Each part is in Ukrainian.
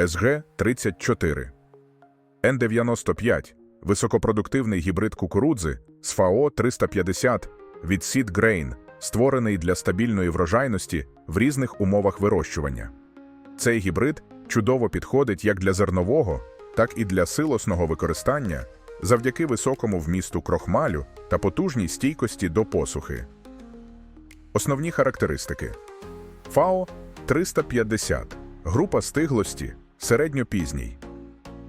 СГ-34. Н-95 – високопродуктивний гібрид кукурудзи з ФАО-350 від Seed Grain, створений для стабільної врожайності в різних умовах вирощування. Цей гібрид чудово підходить як для зернового, так і для силосного використання завдяки високому вмісту крохмалю та потужній стійкості до посухи. Основні характеристики ФАО 350 група стиглості середньопізній.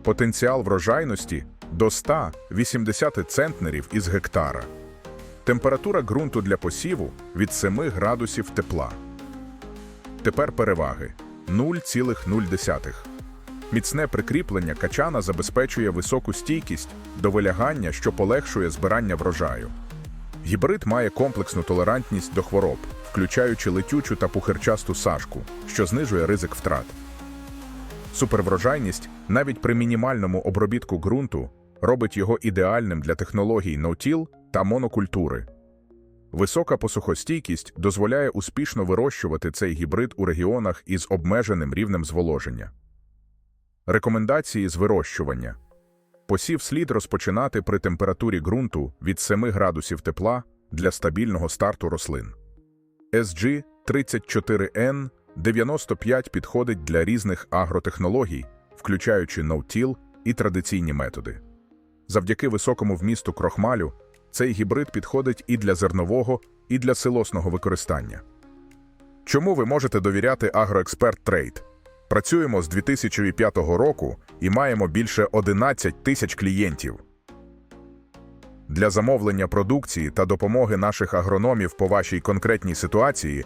Потенціал врожайності до 180 центнерів із гектара. Температура ґрунту для посіву від 7 градусів тепла. Тепер переваги 0,0. Міцне прикріплення качана забезпечує високу стійкість до вилягання, що полегшує збирання врожаю. Гібрид має комплексну толерантність до хвороб, включаючи летючу та пухирчасту сашку, що знижує ризик втрат. Суперврожайність навіть при мінімальному обробітку ґрунту робить його ідеальним для технологій ноутіл та монокультури. Висока посухостійкість дозволяє успішно вирощувати цей гібрид у регіонах із обмеженим рівнем зволоження. Рекомендації з вирощування. Посів слід розпочинати при температурі ґрунту від 7 градусів тепла для стабільного старту рослин. SG 34N 95 підходить для різних агротехнологій, включаючи ноутіл і традиційні методи. Завдяки високому вмісту крохмалю цей гібрид підходить і для зернового, і для силосного використання. Чому ви можете довіряти Агроексперт Трейд? Працюємо з 2005 року і маємо більше 11 тисяч клієнтів. Для замовлення продукції та допомоги наших агрономів по вашій конкретній ситуації